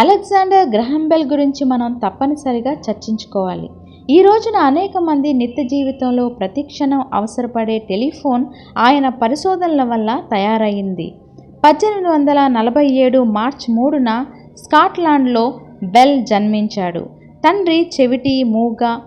Alexander Graham Bell గురించి మనం తప్పనిసరిగా చర్చించుకోవాలి. ఈ రోజున అనేక మంది నిత్య జీవితంలో ప్రతిక్షణం అవసరపడే టెలిఫోన్ ఆయన పరిశోధనల వల్ల తయారయ్యింది పద్దెనిమిది వందల నలభై ఏడు మార్చ్ మూడున స్కాట్లాండ్లో బెల్ జన్మించాడు. తండ్రి చెవిటి మూగ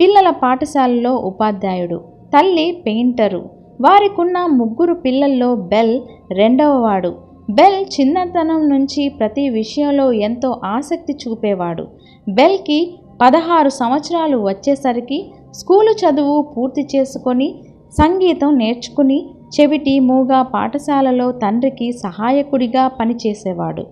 పిల్లల పాఠశాలలో ఉపాధ్యాయుడు తల్లి పెయింటరు. వారికున్న ముగ్గురు పిల్లల్లో బెల్ రెండవవాడు. బెల్ చిన్నతనం నుంచి ప్రతి విషయంలో ఎంతో ఆసక్తి చూపేవాడు. బెల్కి పదహారు సంవత్సరాలు వచ్చేసరికి స్కూలు చదువు పూర్తి చేసుకొని సంగీతం నేర్చుకుని చెవిటి మూగ పాఠశాలలో తండ్రికి సహాయకుడిగా పనిచేసేవాడు.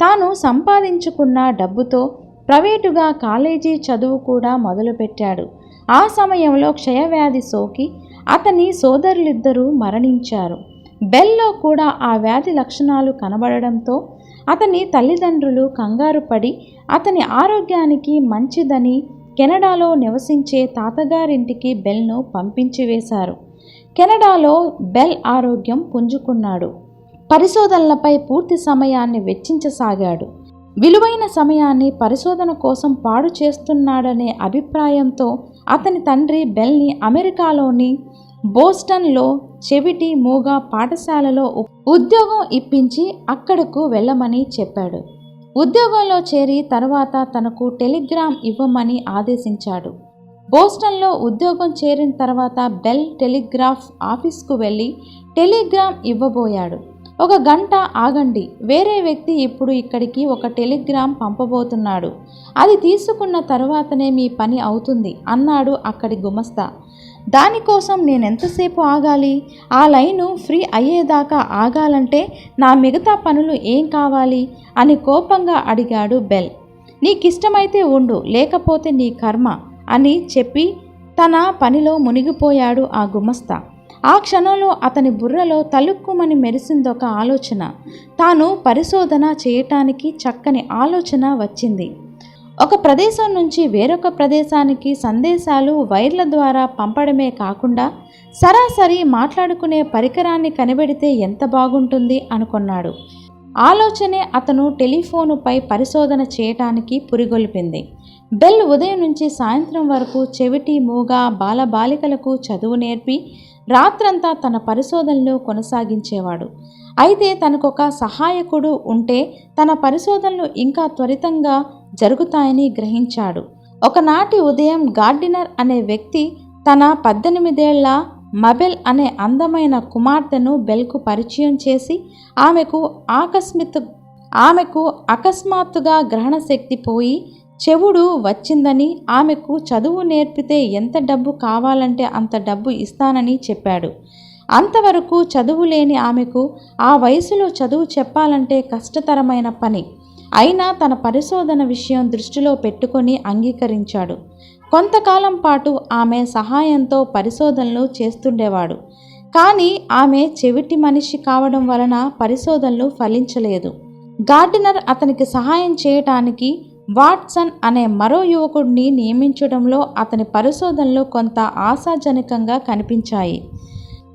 తాను సంపాదించుకున్న డబ్బుతో ప్రైవేటుగా కాలేజీ చదువు కూడా మొదలుపెట్టాడు. ఆ సమయంలో క్షయవ్యాధి సోకి అతని సోదరులిద్దరూ మరణించారు. బెల్లో కూడా ఆ వ్యాధి లక్షణాలు కనబడడంతో అతని తల్లిదండ్రులు కంగారు పడి అతని ఆరోగ్యానికి మంచిదని కెనడాలో నివసించే తాతగారింటికి బెల్ను పంపించి వేశారు. కెనడాలో బెల్ ఆరోగ్యం పుంజుకున్నాడు. పరిశోధనలపై పూర్తి సమయాన్ని వెచ్చించసాగాడు. విలువైన సమయాన్ని పరిశోధన కోసం పాడు చేస్తున్నాడనే అభిప్రాయంతో అతని తండ్రి బెల్ని అమెరికాలోని బోస్టన్లో చెవిటి మూగ పాఠశాలలో ఉద్యోగం ఇప్పించి అక్కడకు వెళ్ళమని చెప్పాడు. ఉద్యోగంలో చేరి తర్వాత తనకు టెలిగ్రామ్ ఇవ్వమని ఆదేశించాడు. బోస్టన్లో ఉద్యోగం చేరిన తర్వాత బెల్ టెలిగ్రాఫ్ ఆఫీస్కు వెళ్ళి టెలిగ్రామ్ ఇవ్వబోయాడు. ఒక గంట ఆగండి వేరే వ్యక్తి ఇప్పుడు ఇక్కడికి ఒక టెలిగ్రామ్ పంపబోతున్నాడు. అది తీసుకున్న తర్వాతనే మీ పని అవుతుంది అన్నాడు అక్కడి గుమస్తా. దానికోసం నేను ఎంతసేపు ఆగాలి? ఆ లైను ఫ్రీ అయ్యేదాకా ఆగాలంటే నా మిగతా పనులు ఏం కావాలి? అని కోపంగా అడిగాడు బెల్. నీకిష్టమైతే ఉండు లేకపోతే నీ కర్మ అని చెప్పి తన పనిలో మునిగిపోయాడు ఆ గుమస్తా. ఆ క్షణంలో అతని బుర్రలో తలుక్కుమని మెరిసిందొక ఆలోచన. తాను పరిశోధన చేయటానికి చక్కని ఆలోచన వచ్చింది. ఒక ప్రదేశం నుంచి వేరొక ప్రదేశానికి సందేశాలు వైర్ల ద్వారా పంపడమే కాకుండా సరాసరి మాట్లాడుకునే పరికరాన్ని కనిపెడితే ఎంత బాగుంటుంది అనుకున్నాడు. ఆలోచనే అతను టెలిఫోనుపై పరిశోధన చేయటానికి పురిగొల్పింది. బెల్ ఉదయం నుంచి సాయంత్రం వరకు చెవిటి మూగ బాలబాలికలకు చదువు నేర్పి రాత్రంతా తన పరిశోధనలు కొనసాగించేవాడు. అయితే తనకొక సహాయకుడు ఉంటే తన పరిశోధనలు ఇంకా త్వరితంగా జరుగుతాయని గ్రహించాడు. ఒకనాటి ఉదయం గార్డినర్ అనే వ్యక్తి తన పద్దెనిమిదేళ్ళ మబెల్ అనే అందమైన కుమార్తెను బెల్కు పరిచయం చేసి ఆమెకు ఆకస్మిత ఆమెకు అకస్మాత్తుగా గ్రహణశక్తి పోయి చెవుడు వచ్చిందని ఆమెకు చదువు నేర్పితే ఎంత డబ్బు కావాలంటే అంత డబ్బు ఇస్తానని చెప్పాడు. అంతవరకు చదువు లేని ఆమెకు ఆ వయసులో చదువు చెప్పాలంటే కష్టతరమైన పని. అయినా తన పరిశోధన విషయం దృష్టిలో పెట్టుకొని అంగీకరించాడు. కొంతకాలం పాటు ఆమె సహాయంతో పరిశోధనలు చేస్తుండేవాడు. కానీ ఆమె చెవిటి మనిషి కావడం వలన పరిశోధనలు ఫలించలేదు. గార్డినర్ అతనికి సహాయం చేయటానికి వాట్సన్ అనే మరో యువకుడిని నియమించడంలో అతని పరిశోధనలు కొంత ఆశాజనకంగా కనిపించాయి.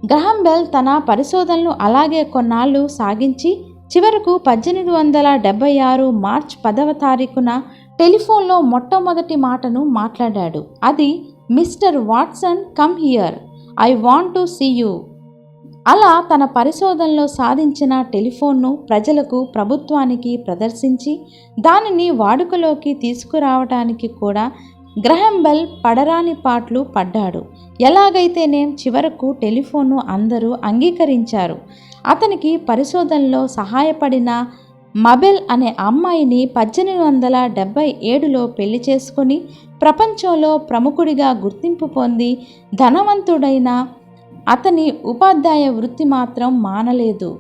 గ్రహం బెల్ తన పరిశోధనలు అలాగే కొన్నాళ్ళు సాగించి చివరకు పద్దెనిమిది వందల డెబ్బై ఆరు మార్చ్ పదవ తారీఖున టెలిఫోన్లో మొట్టమొదటి మాటను మాట్లాడాడు. అది mister Watson come here. I want to see you. అలా తన పరిశోధనలో సాధించిన టెలిఫోన్ను ప్రజలకు ప్రభుత్వానికి ప్రదర్శించి దానిని వాడుకలోకి తీసుకురావడానికి కూడా గ్రహం బెల్ పడరాని పాటలు పడ్డాడు. ఎలాగైతేనేం చివరకు టెలిఫోన్ను అందరూ అంగీకరించారు. అతనికి పరిశోధనలో సహాయపడిన మబెల్ అనే అమ్మాయిని పద్దెనిమిది వందల డెబ్బై ఏడులో పెళ్ళి చేసుకుని ప్రపంచంలో ప్రముఖుడిగా గుర్తింపు పొంది ధనవంతుడైన అతని ఉపాధ్యాయ వృత్తి మాత్రం మానలేదు.